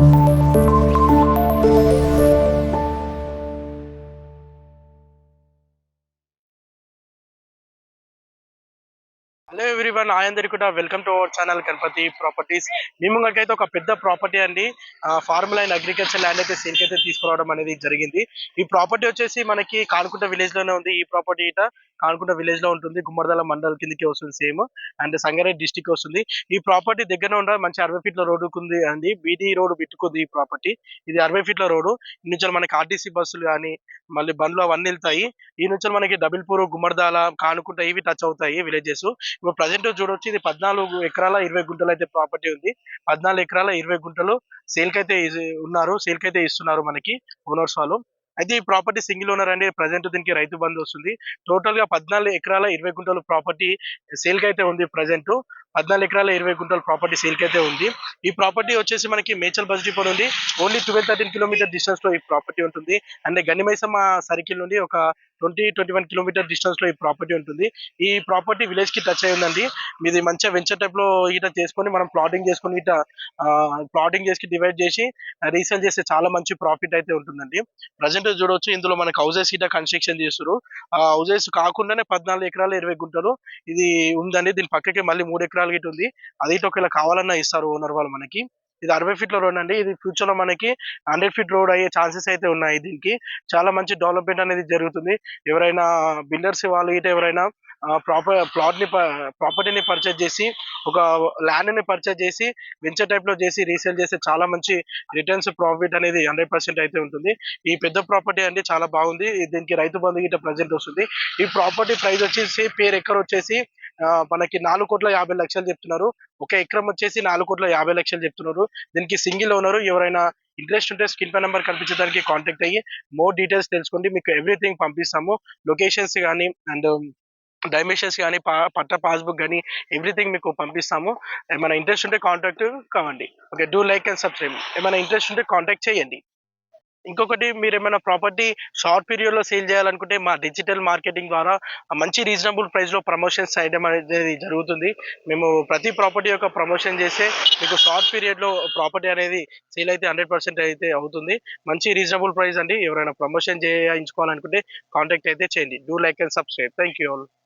Thank you. Hello everyone ఆయందరి కూడా welcome to our channel Ganapathi properties మీ ముంగకైతే ఒక పెద్ద ప్రాపర్టీ అండి. ఫార్ములా అండ్ అగ్రికల్చర్ ల్యాండ్ అయితే సేల్కి అయితే తీసుకురావడం అనేది జరిగింది. ఈ ప్రాపర్టీ వచ్చేసి మనకి కానుకుంట విలేజ్లోనే ఉంది. ఈ ప్రాపర్టీ ఇట కానుకుంట విలేజ్లో ఉంటుంది. గుమ్మడిదల మండల్ కిందకి వస్తుంది సేమ్ అండ్ సంగారెడ్డి డిస్టిక్ వస్తుంది. ఈ ప్రాపర్టీ దగ్గర ఉన్న మంచి అరవై ఫీట్ల రోడ్డు ఉంది అండి. బీటీ రోడ్ పెట్టుకుంది ఈ ప్రాపర్టీ ఇది అరవై ఫీట్ల రోడ్డు. ఈ నుంచి మనకి ఆర్టీసీ బస్సులు కానీ మళ్ళీ బండ్లు అవన్నీ వెళ్తాయి. ఈ నుంచి మనకి డబిల్పూర్ గుమ్మడిదాల కానుకుంట ఇవి టచ్ అవుతాయి విలేజెస్ ఇప్పుడు ప్రజెంట్ చూడొచ్చు ఇది పద్నాలుగు ఎకరాల ఇరవై గుంటలు అయితే ప్రాపర్టీ ఉంది. పద్నాలుగు ఎకరాల ఇరవై గుంటలు సేల్కి అయితే ఉన్నారు సేల్కి అయితే ఇస్తున్నారు మనకి ఓనర్స్ వాళ్ళు. అయితే ఈ ప్రాపర్టీ సింగిల్ ఓనర్ అండి ప్రజెంట్ దీనికి రైతు బంధు వస్తుంది. టోటల్గా పద్నాలుగు ఎకరాల ఇరవై గుంటలు ప్రాపర్టీ సేల్కి అయితే ఉంది ప్రజెంట్ పద్నాలుగు ఎకరాల ఇరవై గుంటల ప్రాపర్టీ సేల్ అయితే ఉంది. ఈ ప్రాపర్టీ వచ్చేసి మనకి మేచల్ బస్ డిపో నుండి ఓన్లీ ట్వెల్వ్ థర్టీన్ కిలోమీటర్ డిస్టెన్స్లో ఈ ప్రాపర్టీ ఉంటుంది. అండ్ గనిమైసమ్మ సర్కిల్ నుండి ఒక ట్వంటీ ట్వంటీ వన్ కిలోమీటర్ డిస్టెన్స్లో ఈ ప్రాపర్టీ ఉంటుంది. ఈ ప్రాపర్టీ విలేజ్కి టచ్ అయి ఉందండి. మీది మంచిగా వెంచర్ టైప్లో ఇట చేసుకొని మనం ప్లాటింగ్ చేసుకొని ఇట ప్లాటింగ్ చేసి డివైడ్ చేసి రీసేల్ చేస్తే చాలా మంచి ప్రాఫిట్ అయితే ఉంటుందండి. ప్రజెంట్ చూడొచ్చు ఇందులో మనకి హౌసెస్ ఇట కన్స్ట్రక్షన్ చేస్తారు ఆ హౌసెస్ కాకుండానే పద్నాలుగు ఎకరాలు ఇరవై గుంటలు ఇది ఉందండి. దీని పక్కకి మళ్ళీ మూడు ఎకరాలు గిట్ ఉంది. అది ఇటు ఒకవేళ కావాలన్నా ఇస్తారు ఓనర్ వాళ్ళు మనకి. ఇది అరవై ఫీట్ల రోడ్ అండి. ఇది ఫ్యూచర్లో మనకి హండ్రెడ్ ఫీట్ రోడ్ అయ్యే ఛాన్సెస్ అయితే ఉన్నాయి దీనికి. చాలా మంచి డెవలప్మెంట్ అనేది జరుగుతుంది. ఎవరైనా బిల్డర్స్ వాళ్ళు ఇటు ఎవరైనా ప్రాపర్ ప్లాట్ని ప్రాపర్టీని పర్చేజ్ చేసి ఒక ల్యాండ్ని పర్చేజ్ చేసి వెంచర్ టైప్లో చేసి రీసేల్ చేస్తే చాలా మంచి రిటర్న్స్ ప్రాఫిట్ అనేది హండ్రెడ్ పర్సెంట్ అయితే ఉంటుంది. ఈ పెద్ద ప్రాపర్టీ అండి చాలా బాగుంది. దీనికి రైతు బంధు గిట్ట ప్రజెంట్ వస్తుంది. ఈ ప్రాపర్టీ ప్రైస్ వచ్చేసి పేరు ఎక్కడ వచ్చేసి మనకి నాలుగు కోట్ల యాభై లక్షలు చెప్తున్నారు. ఒక ఎకరం వచ్చేసి నాలుగు కోట్ల యాభై లక్షలు చెప్తున్నారు. దీనికి సింగిల్ ఓనర్ ఎవరైనా ఇంట్రెస్ట్ ఉంటే స్క్రీన్ పై నెంబర్ కనిపించడానికి కాంటాక్ట్ అయ్యి మోర్ డీటెయిల్స్ తెలుసుకోండి మీకు ఎవ్రీథింగ్ పంపిస్తాము. లొకేషన్స్ కానీ అండ్ డైమెన్షన్స్ కానీ పా- పట్ట పాస్బుక్ కానీ ఎవ్రీథింగ్ మీకు పంపిస్తాము. ఏమైనా ఇంట్రెస్ట్ ఉంటే కాంటాక్ట్ కావండి. Okay do like and subscribe. ఏమైనా ఇంట్రెస్ట్ ఉంటే కాంటాక్ట్ చేయండి. ఇంకొకటి మీరు ఏమైనా ప్రాపర్టీ షార్ట్ పీరియడ్లో సేల్ చేయాలనుకుంటే మా డిజిటల్ మార్కెటింగ్ ద్వారా మంచి రీజనబుల్ ప్రైస్లో ప్రమోషన్స్ చేయడం అనేది జరుగుతుంది. మేము ప్రతి ప్రాపర్టీ యొక్క ప్రమోషన్ చేస్తే మీకు షార్ట్ పీరియడ్లో ప్రాపర్టీ అనేది సేల్ అయితే హండ్రెడ్ పర్సెంట్ అయితే అవుతుంది. మంచి రీజనబుల్ ప్రైస్ అండి. ఎవరైనా ప్రమోషన్ చేయించుకోవాలనుకుంటే కాంటాక్ట్ అయితే చేయండి. Do like and subscribe. Thank you all.